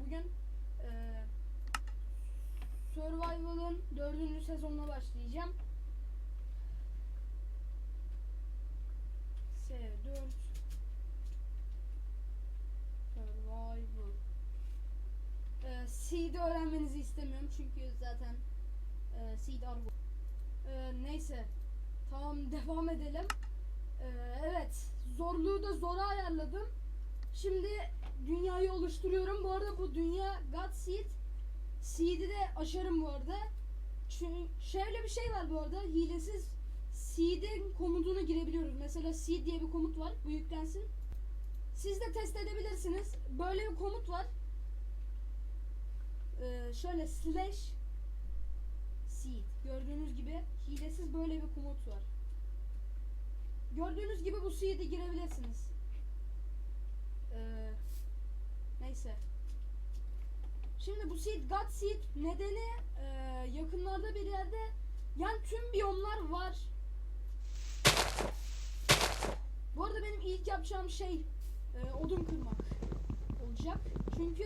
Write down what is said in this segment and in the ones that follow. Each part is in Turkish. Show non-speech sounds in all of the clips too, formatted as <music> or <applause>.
Bugün eee Survival'ın dördüncü sezonuna başlayacağım. S4 Survival eee Seed'i öğrenmenizi istemiyorum çünkü zaten eee Seed argo. Eee, neyse tamam <laughs> devam edelim. Eee, evet zorluğu da zora ayarladım. Şimdi dünyayı oluşturuyorum. Bu arada bu dünya God Seed. Seed'i de aşarım bu arada. Çünkü şöyle bir şey var bu arada. Hilesiz Seed'in komutunu girebiliyoruz. Mesela Seed diye bir komut var. Bu yüklensin. Siz de test edebilirsiniz. Böyle bir komut var. Ee, şöyle slash seed. Gördüğünüz gibi hilesiz böyle bir komut var. Gördüğünüz gibi bu seed'i girebilirsiniz. Ee, neyse. Şimdi bu seed God seed nedeni e, yakınlarda bir yerde yani tüm biyomlar var. Bu arada benim ilk yapacağım şey e, odun kırmak olacak. Çünkü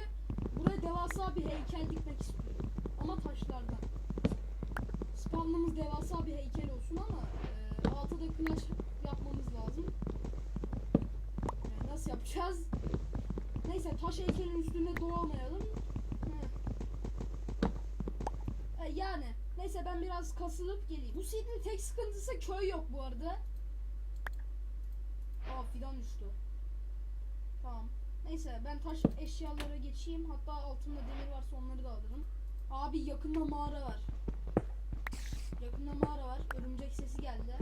buraya devasa bir heykel dikmek istiyorum. Ama taşlardan. Spawnımız devasa bir heykel olsun ama e, altta da kılıç yapmamız lazım. E, nasıl yapacağız? Neyse taş heykelin üstünde doğamayalım. Heh. E, yani neyse ben biraz kasılıp geleyim. Bu seed'in tek sıkıntısı köy yok bu arada. Aa fidan düştü. Tamam. Neyse ben taş eşyalara geçeyim. Hatta altımda demir varsa onları da alırım. Abi yakında mağara var. Yakında mağara var. Örümcek sesi geldi.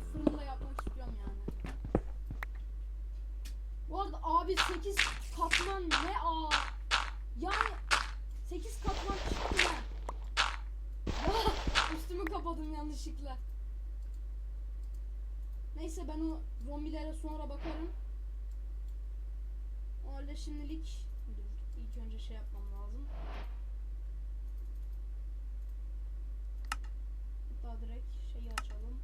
Bir fırın da yapmak istiyorum yani. Bu arada abi 8 katman ne aa? Yani 8 katman çıktı ya. Ah, Üstümü kapadım yanlışlıkla. Neyse ben o zombilere sonra bakarım. O halde şimdilik dur ilk önce şey yapmam lazım. Hatta direkt şeyi açalım.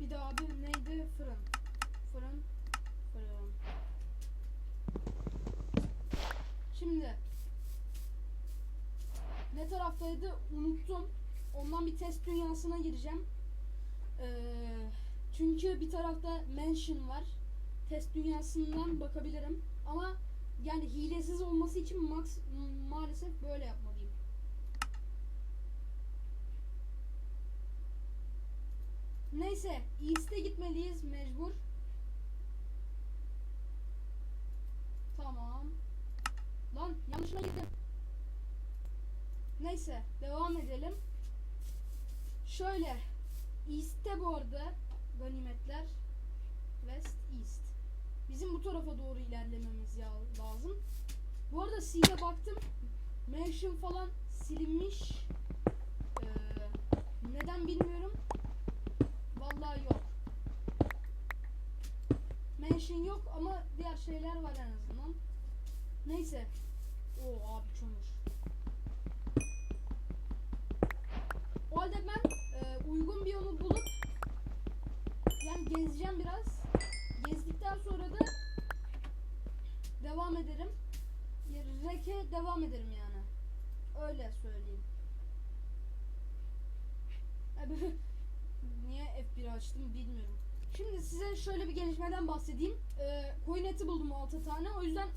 Bir de abi neydi? Fırın. Fırın. Fırın. Şimdi taraftaydı unuttum. Ondan bir test dünyasına gireceğim. Ee, çünkü bir tarafta mansion var. Test dünyasından bakabilirim. Ama yani hilesiz olması için max maalesef böyle yapmalıyım. Neyse, East'e gitmeliyiz mecbur. Tamam. Lan yanlışına gittim. Neyse, devam edelim. Şöyle, East'te bu arada ganimetler West East. Bizim bu tarafa doğru ilerlememiz lazım. Bu arada C'ye baktım. Mansion falan silinmiş. Ee, neden bilmiyorum. Vallahi yok. Mansion yok ama diğer şeyler var en azından. Neyse. Oo abi çömür. O halde ben e, uygun bir yolu bulup yani gezeceğim biraz. Gezdikten sonra da devam ederim. Reke devam ederim yani. Öyle söyleyeyim. <laughs> Niye F1 açtım bilmiyorum. Şimdi size şöyle bir gelişmeden bahsedeyim. Ee, coin eti buldum 6 tane. O yüzden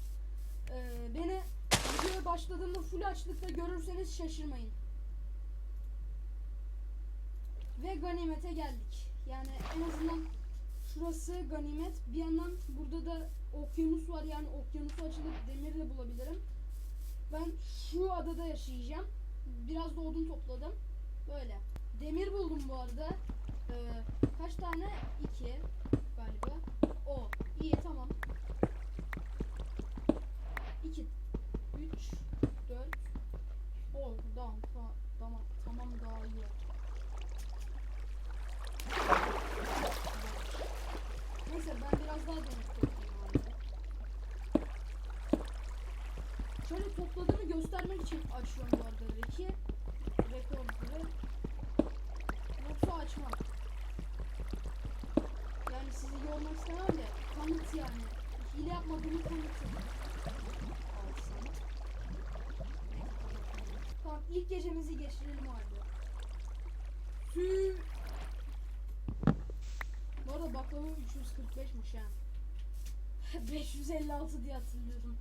e, beni videoya başladığımda full açlıkta görürseniz şaşırmayın. Ve ganimete geldik. Yani en azından şurası ganimet. Bir yandan burada da okyanus var. Yani okyanusu açılıp demir de bulabilirim. Ben şu adada yaşayacağım. Biraz da odun topladım. Böyle. Demir buldum bu arada. Ee, kaç tane? İki galiba. O. İyi tamam. İki. Üç. Dört. O. Tamam. Tamam. Tamam, daha iyi. Neyse ben biraz daha dönüştüreyim. Şöyle topladığını göstermek için açıyorum bu arada reki. Rekorları. Yoksa açmam. Yani sizi yormak istemem de kanıt yani. Hile yapmadığını kanıtı. Tamam ilk gecemizi geçirelim abi. Tüm Baklava 345'miş ha. <laughs> 556 diye hatırlıyorum.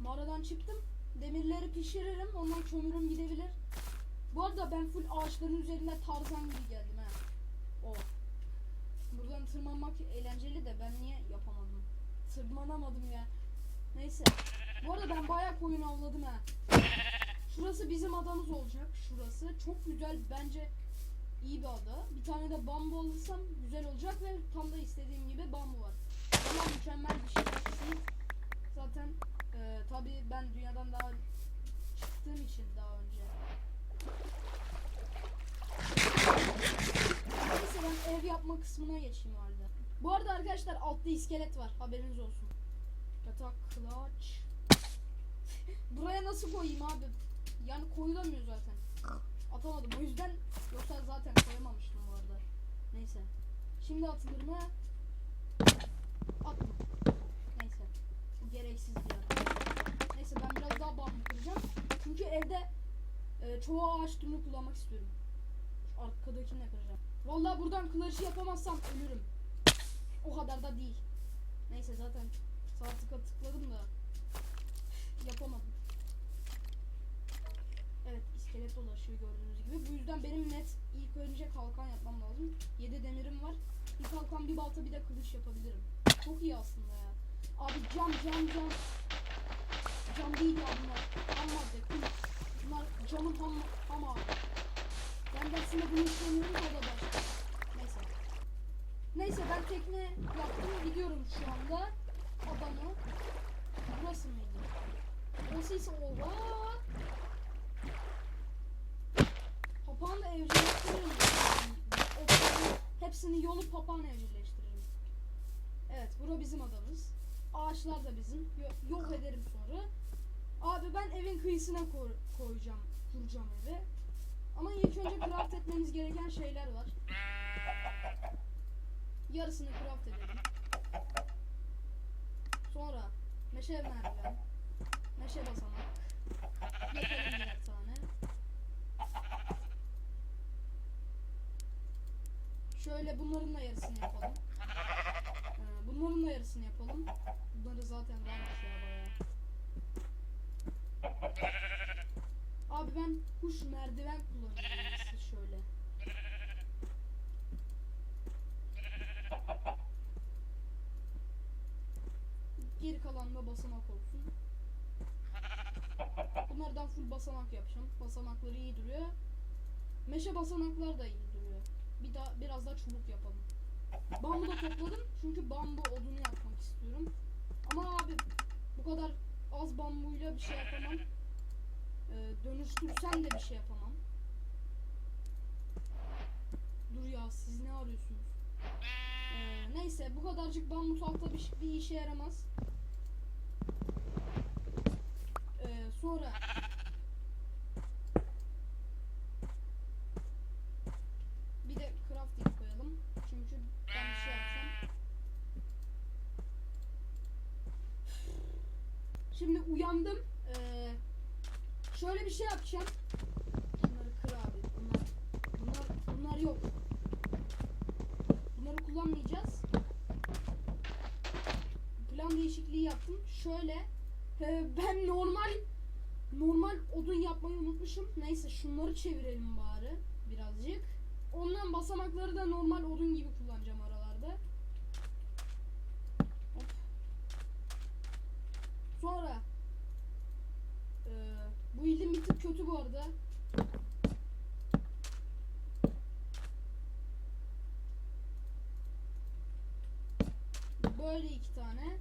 Mağaradan çıktım. Demirleri pişiririm. Ondan kömürüm gidebilir. Bu arada ben full ağaçların üzerinde tarzan gibi geldim ha. O. Buradan tırmanmak eğlenceli de ben niye yapamadım? Tırmanamadım ya. Neyse. Bu arada ben bayağı koyun avladım ha. Şurası bizim adamız olacak. Şurası. Çok güzel bence iyi bir ada. Bir tane de bambu alırsam güzel olacak ve tam da istediğim gibi bambu var. Ama mükemmel bir şey. Zaten e, tabii ben dünyadan daha çıktığım için daha önce. Neyse ben ev yapma kısmına geçeyim halde. Bu arada arkadaşlar altta iskelet var. Haberiniz olsun. Yatak, kılaç. <laughs> Buraya nasıl koyayım abi? Yani koyulamıyor zaten. Atamadım o yüzden yoksa zaten koyamamıştım bu arada. Neyse. Şimdi atılır mı? Atma. Neyse. Bu gereksiz ya. Neyse ben biraz daha bambu kıracağım. Çünkü evde e, çoğu ağaç türünü kullanmak istiyorum. Şu arkadakini de kıracağım. Vallahi buradan kılıcı yapamazsam ölürüm. O kadar da değil. Neyse zaten sağ tıka tıkladım da yapamadım. Evet iskelet dolaşıyor gördüğünüz gibi. Bu yüzden benim net ilk önce kalkan yapmam lazım. 7 demirim var. Bir kalkan bir balta bir de kılıç yapabilirim. Çok iyi aslında ya. Abi cam cam cam. Cam değil ya bunlar. Ham madde kum. Bunlar camın ham, ham abi. Ben de aslında bunu istemiyorum da da. Neyse. Neyse ben tekne yaptım gidiyorum şu anda. Adamı. Burası mıydı? Burası ise oha. Papağan da evcilleştiririm. Otları hepsini yolup papağan evcilleştiririm. Evet, bura bizim adamız. Ağaçlar da bizim. Yo- yok ederim sonra. Abi ben evin kıyısına koy- koyacağım, kuracağım evi. Ama ilk önce craft etmemiz gereken şeyler var. Yarısını craft edelim. Sonra meşe merdiven, meşe basamak. Yapalım birer tane. Şöyle bunların da yarısını yapalım. Ee, bunların da yarısını yapalım. Bunları zaten varmış ya bayağı. Abi ben kuş merdiven kullanıyorum şöyle. Geri kalan da basamak olsun. Bunlardan full basamak yapacağım. Basamakları iyi duruyor. Meşe basamaklar da iyi. Bir daha biraz daha çubuk yapalım. Bambu da topladım çünkü bambu odunu yapmak istiyorum. Ama abi bu kadar az bambuyla bir şey yapamam. Ee, dönüştürsem de bir şey yapamam. Dur ya siz ne arıyorsunuz? Ee, neyse bu kadarcık bambu tahta bir, bir işe yaramaz. Ee, sonra bir de crafting koyalım. Çünkü ben bir şey yapsam. Şimdi uyandım. Ee, şöyle bir şey yapacağım. Bunları kır abi. Bunlar, bunlar, bunlar yok. Bunları kullanmayacağız. Plan değişikliği yaptım. Şöyle e, ben normal normal odun yapmayı unutmuşum. Neyse şunları çevirelim bari birazcık. Ondan basamakları da normal odun gibi kullanacağım Sonra e, bu ilim bir tık kötü bu arada. Böyle iki tane.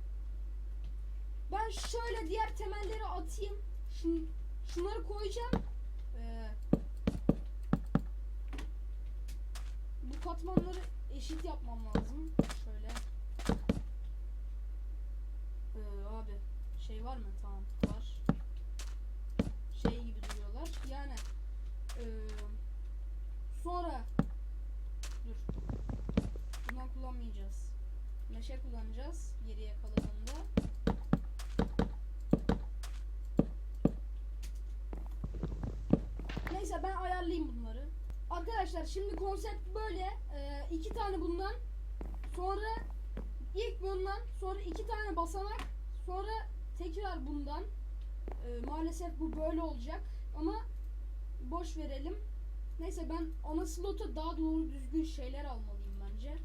Ben şöyle diğer temelleri atayım. Şun, şunları koyacağım. Ee, bu katmanları eşit yapmam lazım. Şöyle. Ee, abi şey var mı? Tamam var. Şey gibi duruyorlar. Yani e, sonra dur. Bundan kullanmayacağız. Meşe kullanacağız. Geriye kalanında. Neyse ben ayarlayayım bunları. Arkadaşlar şimdi konsept böyle. E, iki tane bundan. Sonra ilk bundan. Sonra iki tane basamak. Sonra tekrar bundan. Ee, maalesef bu böyle olacak. Ama boş verelim. Neyse ben ana slota daha doğru düzgün şeyler almalıyım bence.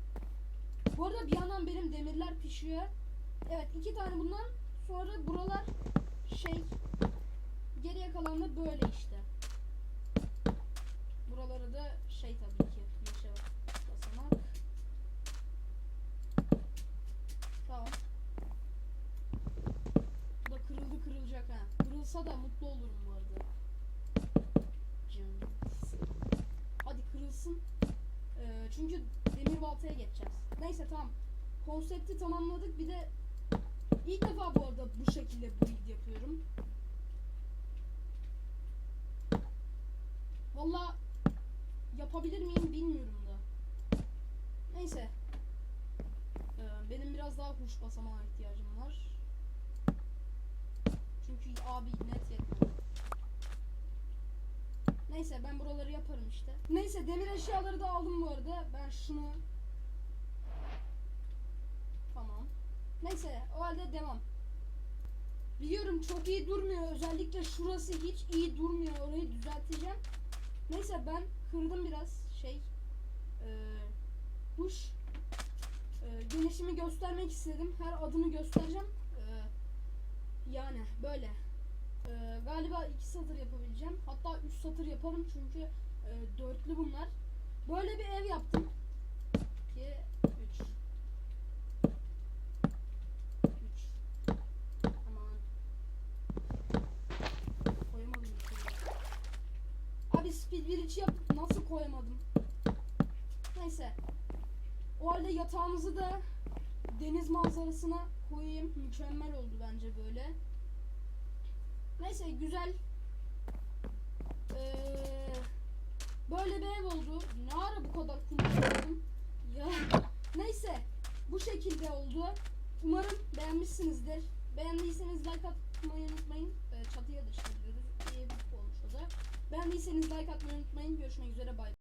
Bu arada bir yandan benim demirler pişiyor. Evet iki tane bundan. Sonra buralar şey geriye kalan da böyle işte. Buraları da şey tabii ki meşe basamak. Tamam. Bu da kırıldı kırılacak Kırılsa da mutlu olurum bu arada. Canım. Hadi kırılsın. Ee, çünkü demir baltaya geçeceğiz. Neyse tamam. Konsepti tamamladık. Bir de ilk defa bu arada bu şekilde build yapıyorum. Valla yapabilir miyim bilmiyorum da. Neyse. Ee, benim biraz daha huş basamağa ihtiyacım var. Abi net yetmedi. Neyse ben buraları yaparım işte. Neyse demir eşyaları da aldım bu arada. Ben şunu Tamam. Neyse o halde devam. Biliyorum çok iyi durmuyor. Özellikle şurası hiç iyi durmuyor. Orayı düzelteceğim. Neyse ben kırdım biraz şey. Eee kuş. Eee gelişimi göstermek istedim. Her adımı göstereceğim. Yani böyle. Eee, galiba iki satır yapabileceğim. Hatta üç satır yaparım çünkü eee, dörtlü bunlar. Böyle bir ev yaptım. 2 3 3 Aman. Koyamadım. Abi speed bir içi yapıp nasıl koyamadım? Neyse. O halde yatağımızı da deniz manzarasına koyayım. Mükemmel oldu bence böyle. Neyse güzel. Ee, böyle bir ev oldu. Ne ara bu kadar kullanıyordum? Ya neyse bu şekilde oldu. Umarım beğenmişsinizdir. Beğendiyseniz like atmayı unutmayın. Ee, çatıya da çıkabiliyoruz. İyi bir olmuş o da. Beğendiyseniz like atmayı unutmayın. Görüşmek üzere bay.